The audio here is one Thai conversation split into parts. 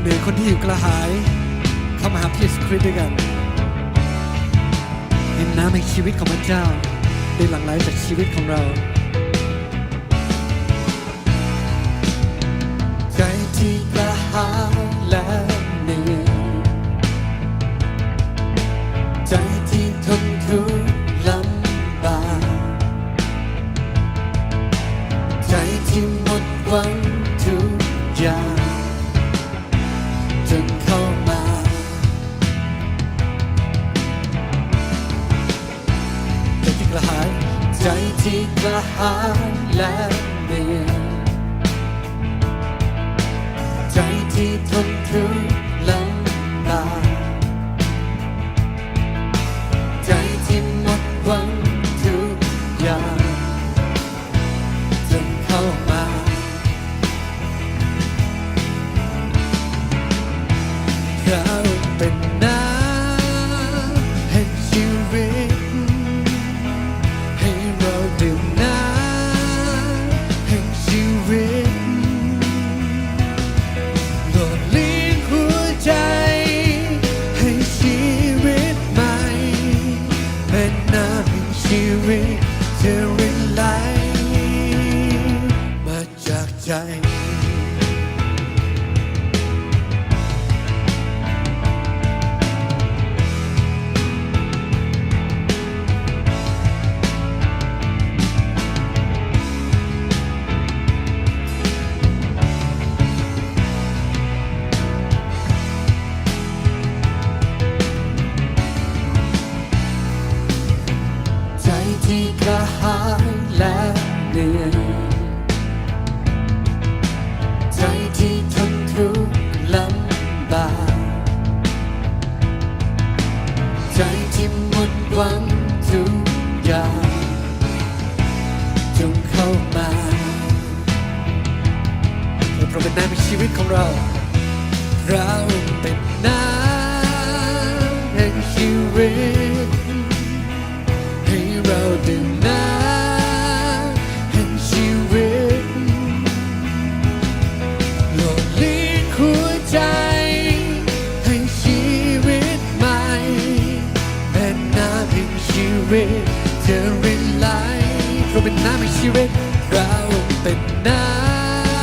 เหนื่อคนที่อยู่กระหาย เข้ามาหาพระเยซูคริสต์ด้วยกันดินน้ำแห่งชีวิตของพระเจ้าได้หลั่งไหลจากชีวิตของเรา ใจที่กระหายและ ที่ เป็นน้ำแห่งชีวิตเธอรินไหลมาจากใจ ที่กระหายและเหนื่อยใจที่ทนทุกข์ลำบากใจที่หมดหวังทุกอย่างจงเข้ามาให้พระเป็นน้ำในชีวิตของเรา เราเป็นน้ำแห่งชีวิต ชีวิตเราเป็นน้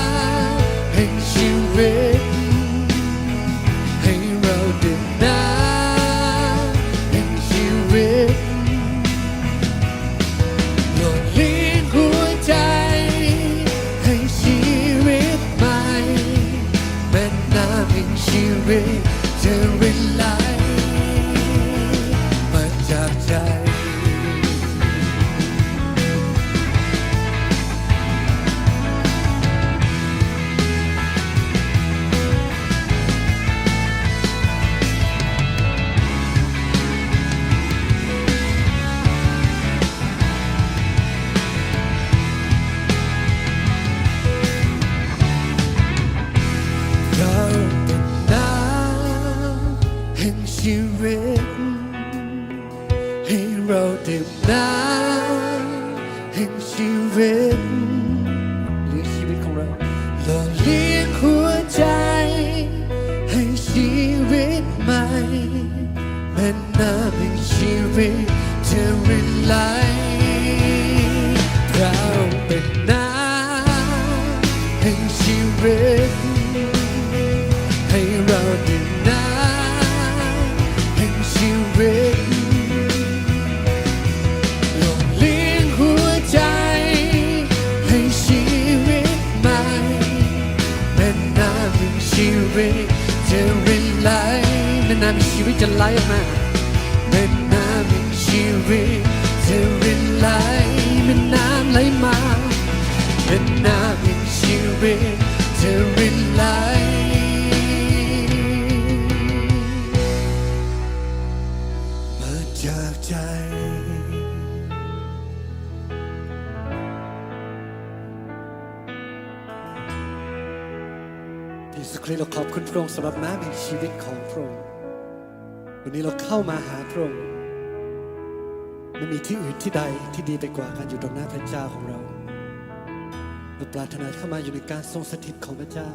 ำแห่งชีวิต ให้เราดื่มน้ำแห่งชีวิตหล่อเลี้ยงหัวใจ ให้ชีวิตใหม่เป็นน้ำแห่งชีวิตจะรินไหลา ชีวิตจะรินไหลเราเป็นน้ำแห่งชีวิต ให้เราดื่มน้ำแห่งชีวิตหล่อเลี้ยงหัวใจ ให้ชีวิตใหม่เป็นน้ำแห่งชีวิตจะรินไหลเป็นน้ำแห่งชีวิตจะไหลออกมา ชีวิตจะรินไหลเป็นน้ำไหลมาเป็นน้ำแห่งชีวิตจะรินไหลมาจากใจที่สุดคริสต์เราขอบคุณพระองค์สำหรับน้ำแห่งชีวิตของพระองค์วันนี้เราเข้ามาหาพระองค์ ไม่มีที่อื่นที่ใดที่ดีไปกว่าการอยู่ตรงหน้าพระเจ้าของเราเราปรารถนาเข้ามาอยู่ในการทรงสถิตของพระเจ้า